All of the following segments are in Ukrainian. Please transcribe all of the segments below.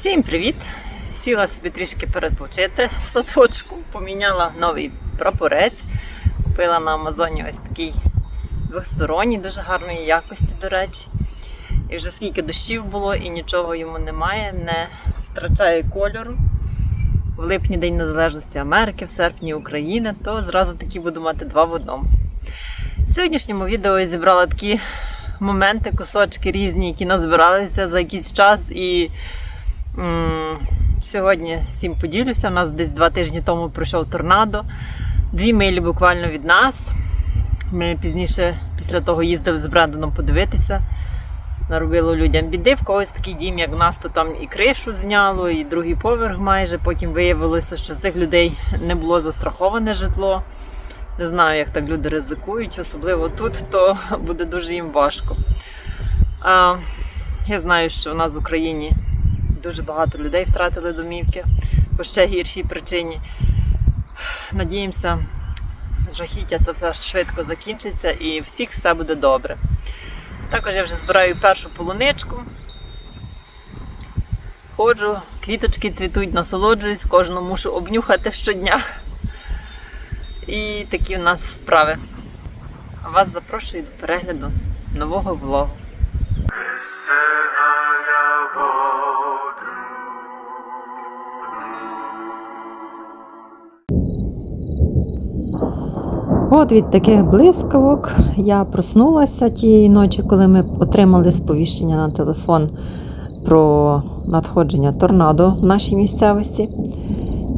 Всім привіт! Сіла собі трішки передпочити в садочку, поміняла новий прапорець. Купила на Амазоні ось такий двосторонній, дуже гарної якості, до речі. І вже скільки дощів було і нічого йому немає, не втрачає кольору. В липні День Незалежності Америки, в серпні України, то зразу таки буду мати два в одному. В сьогоднішньому відео я зібрала такі моменти, кусочки різні, які назбиралися за якийсь час. І сьогодні всім поділюся. У нас десь два тижні тому пройшов торнадо. Дві милі буквально від нас. Ми пізніше після того їздили з Брендоном подивитися. Наробило людям біди. В когось такий дім, як в нас, то там і кришу зняло, і другий поверх майже. Потім виявилося, що цих людей не було застраховане житло. Не знаю, як так люди ризикують, особливо тут, то буде дуже їм важко. А, я знаю, що у нас в Україні дуже багато людей втратили домівки по ще гіршій причині. Надіємося, жахіття це все швидко закінчиться і всіх все буде добре. Також я вже збираю першу полуничку. Ходжу, квіточки цвітуть, насолоджуюсь, кожну мушу обнюхати щодня. І такі у нас справи. А вас запрошую до перегляду нового влогу. От від таких блискавок я проснулася тієї ночі, коли ми отримали сповіщення на телефон про надходження торнадо в нашій місцевості.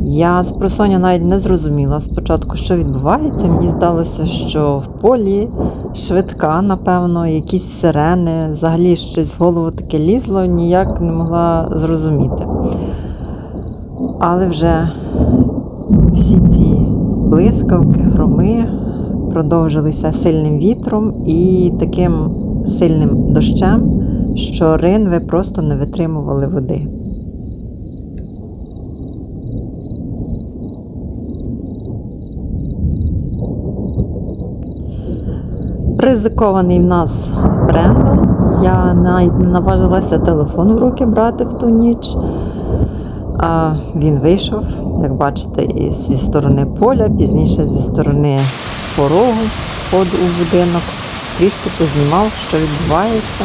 Я з просоння навіть не зрозуміла спочатку, що відбувається. Мені здалося, що в полі швидка, напевно, якісь сирени, взагалі щось в голову таке лізло, ніяк не могла зрозуміти. Але вже всі ці блискавки, громи продовжилися сильним вітром і таким сильним дощем, що ринви просто не витримували води. Ризикований в нас Брендон. Я навіть не наважилася телефон в руки брати в ту ніч. А він вийшов, як бачите, зі сторони поля, пізніше зі сторони порогу входу у будинок. Трішки познімав, що відбувається.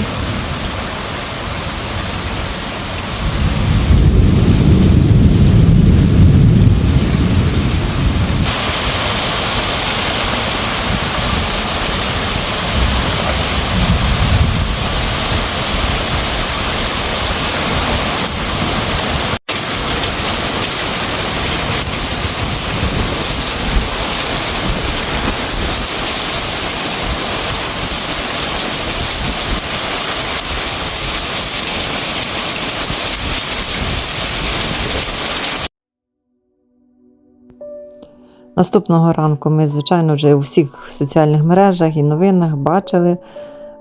Наступного ранку ми, звичайно, вже у всіх соціальних мережах і новинах бачили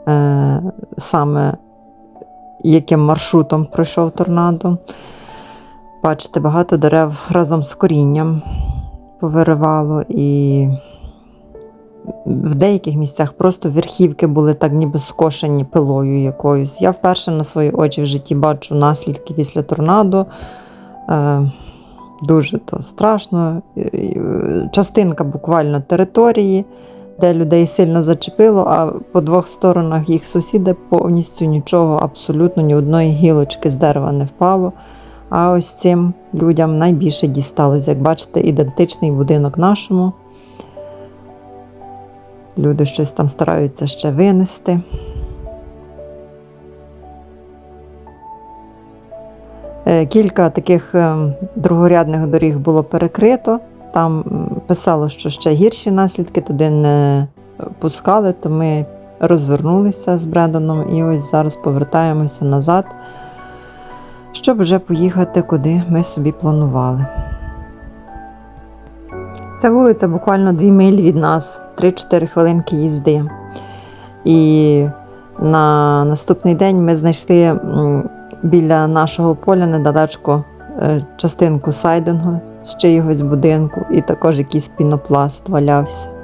е, саме, яким маршрутом пройшов торнадо. Бачите, багато дерев разом з корінням повиривало, і в деяких місцях просто верхівки були так ніби скошені пилою якоюсь. Я вперше на свої очі в житті бачу наслідки після торнадо. Е, Дуже то страшно. Е, Частинка буквально території, де людей сильно зачепило, а по двох сторонах їх сусіди повністю нічого, абсолютно ні одної гілочки з дерева не впало. А ось цим людям найбільше дісталось. Як бачите, ідентичний будинок нашому. Люди щось там стараються ще винести. Кілька таких е, другорядних доріг було перекрито. Там писало, що ще гірші наслідки туди не пускали, то ми розвернулися з Бредоном і ось зараз повертаємося назад, щоб вже поїхати, куди ми собі планували. Ця вулиця буквально 2 милі від нас, 3-4 хвилинки їзди. І на наступний день ми знайшли біля нашого поля недалечко е, частинку сайдингу з чиїгось будинку, і також якийсь пінопласт валявся.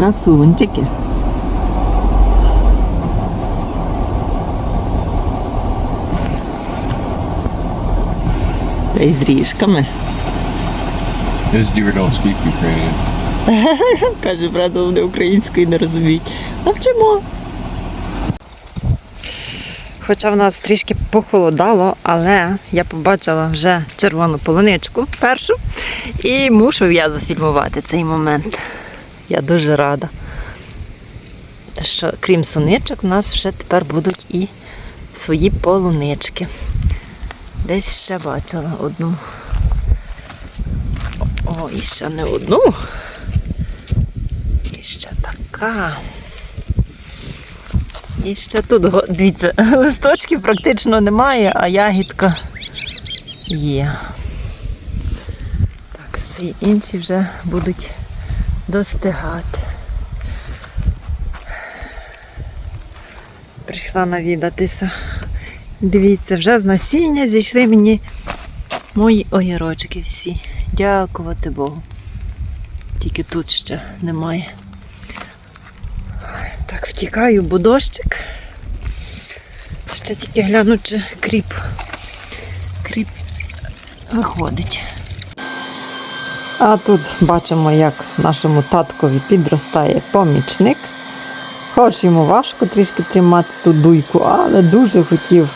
Красунчики. Це із ріжками. Those deer don't speak Ukrainian. Каже, правда, вони української не розуміють. Навчимо. Хоча в нас трішки похолодало, але я побачила вже червону полуничку першу. І мушу я зафільмувати цей момент. Я дуже рада. Що крім соничок, в нас вже тепер будуть і свої полунички. Десь ще бачила одну. О, і ще не одну. І ще така. І ще тут, дивіться, листочків практично немає, а ягідка є. Так, всі інші вже будуть достигати. Прийшла навідатися. Дивіться, вже з насіння зійшли мені мої огірочки всі. Дякувати Богу. Тільки тут ще немає. Так, втікаю, бо дощик. Ще тільки гляну, чи кріп. Кріп виходить. А тут бачимо, як нашому таткові підростає помічник. Хоч йому важко трішки тримати ту дуйку, але дуже хотів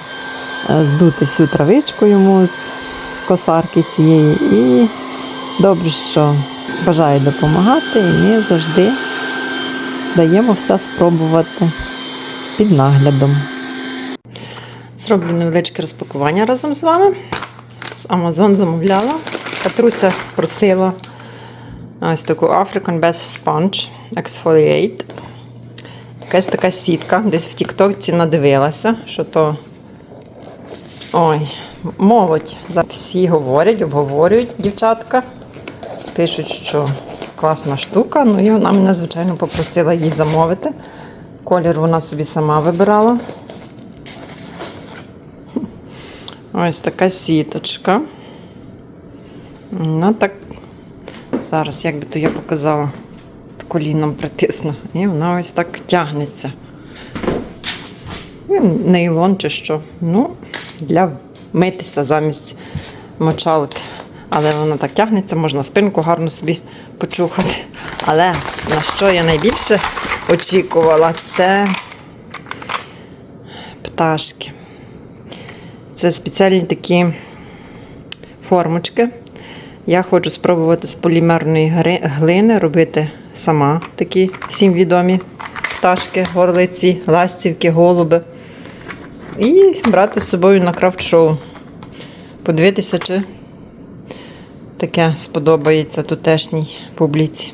е, здути всю травичку йому з косарки цієї. І добре, що бажає допомагати, і ми завжди даємо все спробувати під наглядом. Зроблю невеличке розпакування разом з вами. З Amazon замовляла. Катруся просила ось таку African Best Sponge Exfoliate. Якась така сітка. Десь в Тіктокці надивилася, що то. Ой, молодь. Всі говорять, обговорюють дівчатка. Пишуть, що класна штука. Ну і вона мене, звичайно, попросила її замовити. Колір вона собі сама вибирала. Ось така сіточка. Ну так. Зараз, як би то я показала, коліном притисну. І вона ось так тягнеться. Ну, Нейлон чи що. Ну, для митися замість мочалки. Але вона так тягнеться, можна спинку гарно собі почухати. Але на що я найбільше очікувала, це пташки. Це спеціальні такі формочки. Я хочу спробувати з полімерної глини робити сама такі всім відомі пташки, горлиці, ластівки, голуби. І брати з собою на крафт-шоу. Подивитися, чи таке сподобається тутешній публіці.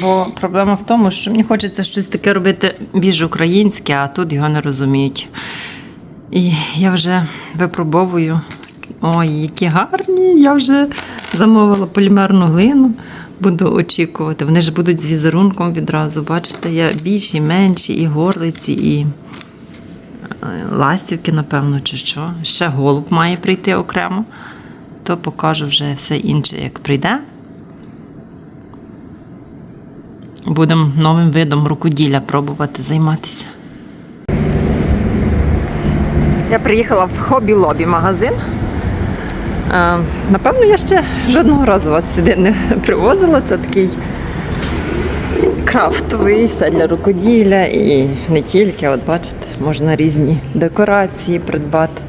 Бо проблема в тому, що мені хочеться щось таке робити більш українське, а тут його не розуміють. І я вже випробовую. Ой, які гарні! Я вже замовила полімерну глину. Буду очікувати. Вони ж будуть з візерунком відразу. Бачите, я більші, менші, і горлиці, і е, ластівки, напевно, чи що. Ще голуб має прийти окремо. То покажу вже все інше, як прийде. Будемо новим видом рукоділля пробувати займатися. Я приїхала в хобі-лобі магазин. Е, Напевно, я ще жодного разу вас сюди не привозила. Це такий крафтовий, все для рукоділля і не тільки. От бачите, можна різні декорації придбати.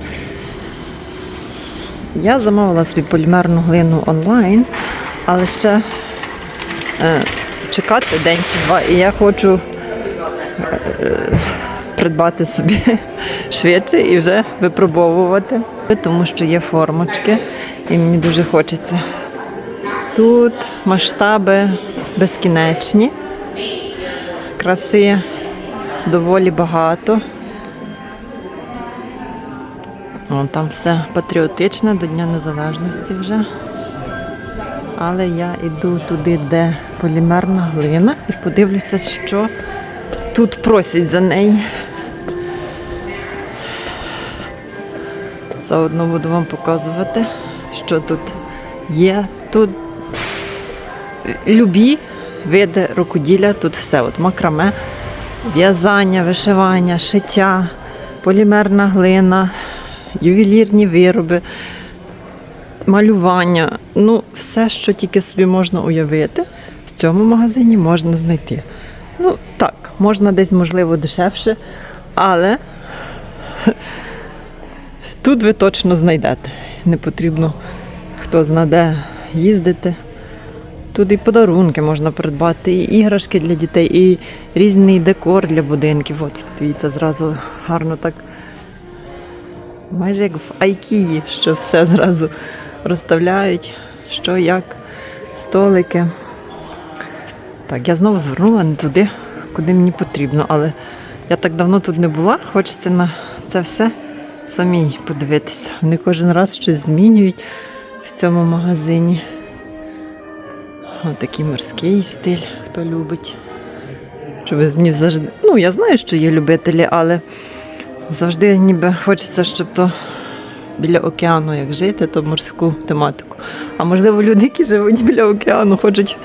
Я замовила собі полімерну глину онлайн, але ще е, чекати день чи два. І я хочу придбати собі швидше і вже випробовувати, тому що є формочки, і мені дуже хочеться. Тут масштаби безкінечні, краси доволі багато. О, там все патріотичне до Дня Незалежності вже. Але я йду туди, де полімерна глина, і подивлюся, що тут просять за неї. Заодно буду вам показувати, що тут є. Тут любі види рукоділля, тут все. От макраме, в'язання, вишивання, шиття, полімерна глина, ювелірні вироби, малювання. Ну, все, що тільки собі можна уявити, в цьому магазині можна знайти. Ну, так, можна десь, можливо, дешевше, але тут ви точно знайдете. Не потрібно хто знаде їздити. Тут і подарунки можна придбати, і іграшки для дітей, і різний декор для будинків. От, дивіться, зразу гарно так. Майже як в Айкії, що все зразу розставляють, що як, столики. Так, я знову звернула не туди, куди мені потрібно, але я так давно тут не була, хочеться на це все самій подивитися. Вони кожен раз щось змінюють в цьому магазині. Ось такий морський стиль, хто любить. Щоб мені завжди. Ну, я знаю, що є любителі, але завжди ніби хочеться, щоб то біля океану як жити, то морську тематику. А можливо, люди, які живуть біля океану, хочуть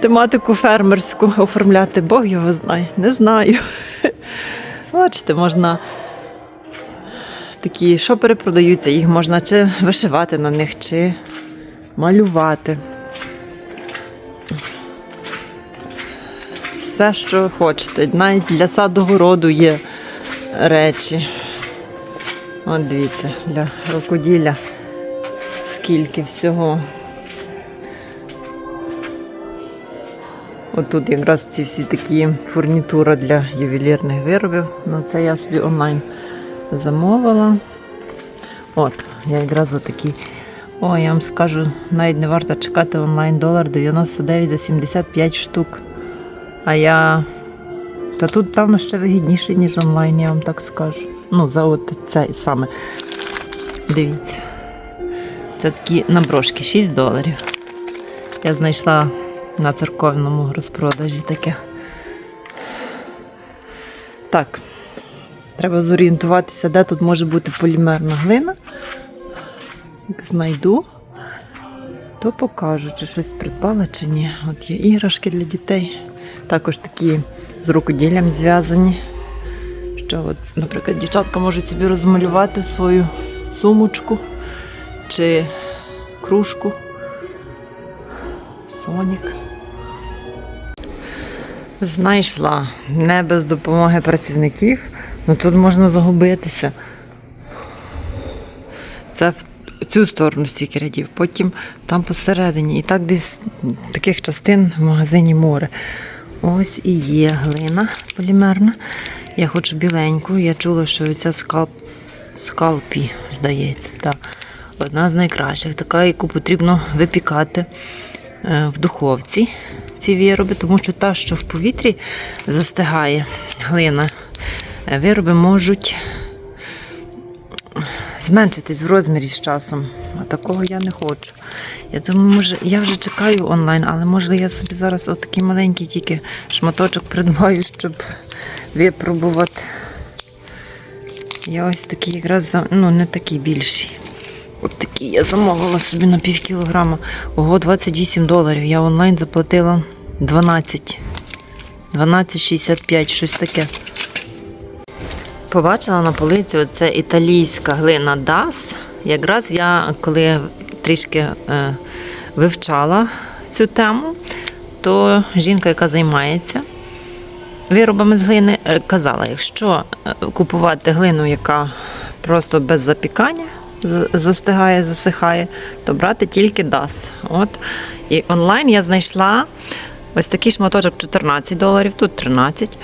тематику фермерську оформляти. Бог його знає, не знаю. Бачите, можна такі шопери продаються, їх можна чи вишивати на них, чи малювати. Все, що хочете. Навіть для саду городу є речі. От дивіться, для рукоділля скільки всього. Отут якраз ці всі такі фурнітура для ювелірних виробів. Ну, це я собі онлайн замовила. От, я якраз отакий. О, я вам скажу, навіть не варто чекати онлайн долар 99 за 75 штук. А я. Та тут, певно, ще вигідніше, ніж онлайн, я вам так скажу. Ну, за от цей саме. Дивіться. Це такі наброшки 6 доларів. Я знайшла на церковному розпродажі таке. Так. Треба зорієнтуватися, де тут може бути полімерна глина. Як знайду, то покажу, чи щось придбала, чи ні. От є іграшки для дітей. Також такі з рукоділлям зв'язані. Що, от, наприклад, дівчатка можуть собі розмалювати свою сумочку чи кружку. Сонік. Знайшла не без допомоги працівників, але тут можна загубитися. Це в цю сторону стільки рядів, потім там посередині. І так десь таких частин в магазині море. Ось і є глина полімерна. Я хочу біленьку. Я чула, що ця скалп... скалпі, здається, так. одна з найкращих, така, яку потрібно випікати е, в духовці. Ці вироби, тому що та, що в повітрі застигає глина, е, вироби можуть зменшитись в розмірі з часом. А такого я не хочу. Я думаю, може, я вже чекаю онлайн, але може я собі зараз отакий маленький тільки шматочок придбаю, щоб випробувати. Я ось такий якраз ну, не такий більший. От такий я замовила собі на пів кілограма. Ого, 28 доларів. Я онлайн заплатила 12. 12,65, щось таке. Побачила на полиці оце італійська глина DAS. Якраз я коли трішки е, вивчала цю тему, то жінка, яка займається виробами з глини, е, казала, якщо е, купувати глину, яка просто без запікання застигає, засихає, то брати тільки DAS. От. І онлайн я знайшла ось такий шматочок 14 доларів, тут 13.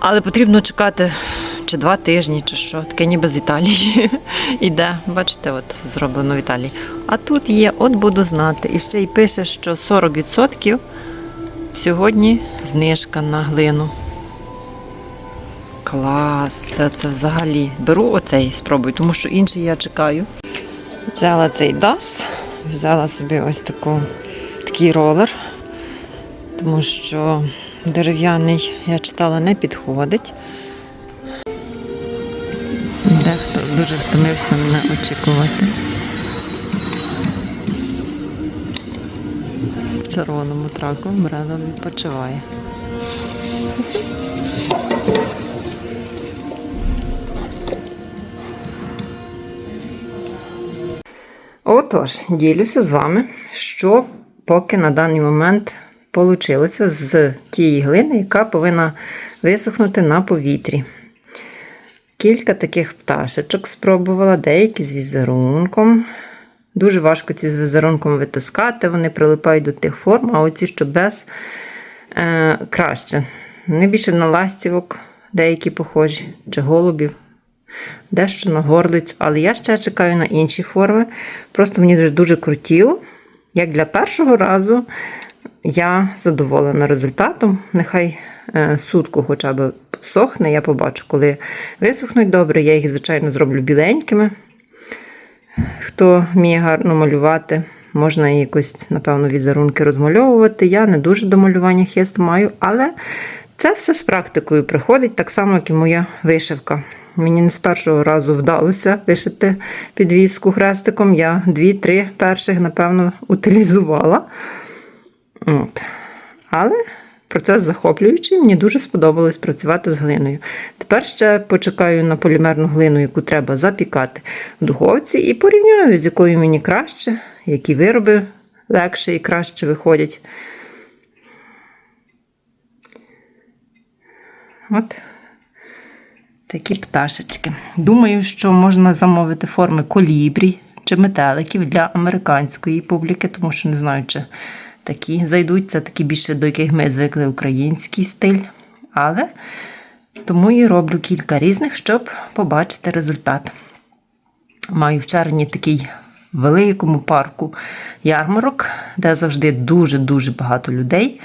Але потрібно чекати чи два тижні, чи що. Таке ніби з Італії іде. Бачите, от зроблено в Італії. А тут є, от буду знати. І ще й пише, що 40% сьогодні знижка на глину. Клас, це, це взагалі. Беру оцей, спробую, тому що інший я чекаю. Взяла цей DAS, взяла собі ось таку, такий ролер, тому що дерев'яний, я читала, не підходить. Дехто дуже втомився мене очікувати. В червоному траку Брендан відпочиває. Отож, ділюся з вами, що поки на даний момент вийшло з тієї глини, яка повинна висохнути на повітрі. Кілька таких пташечок спробувала, деякі з візерунком. Дуже важко ці з візерунком витискати, вони прилипають до тих форм, а оці, що без, е, краще. Вони більше на ластівок, деякі похожі, чи голубів, дещо на горлицю. Але я ще чекаю на інші форми. Просто мені дуже, дуже крутіло. Як для першого разу, я задоволена результатом. Нехай е, сутку хоча б сохне, я побачу, коли висохнуть добре. Я їх, звичайно, зроблю біленькими. Хто вміє гарно малювати, можна якось, напевно, візерунки розмальовувати. Я не дуже до малювання хист маю, але це все з практикою приходить, так само, як і моя вишивка. Мені не з першого разу вдалося вишити підвіску хрестиком. Я дві-три перших, напевно, утилізувала. От. Але процес захоплюючий, мені дуже сподобалось працювати з глиною. Тепер ще почекаю на полімерну глину, яку треба запікати в духовці, і порівняю, з якою мені краще, які вироби легше і краще виходять. От такі пташечки. Думаю, що можна замовити форми колібрі чи метеликів для американської публіки, тому що не знаю, чи такі зайдуть. Це такі більше, до яких ми звикли український стиль. Але тому і роблю кілька різних, щоб побачити результат. Маю в червні такий великому парку ярмарок, де завжди дуже-дуже багато людей.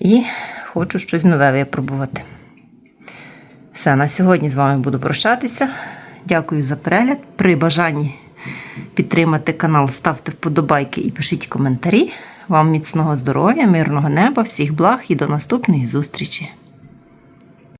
І хочу щось нове випробувати. Все, на сьогодні з вами буду прощатися. Дякую за перегляд. При бажанні підтримати канал, ставте вподобайки і пишіть коментарі. Вам міцного здоров'я, мирного неба, всіх благ і до наступної зустрічі!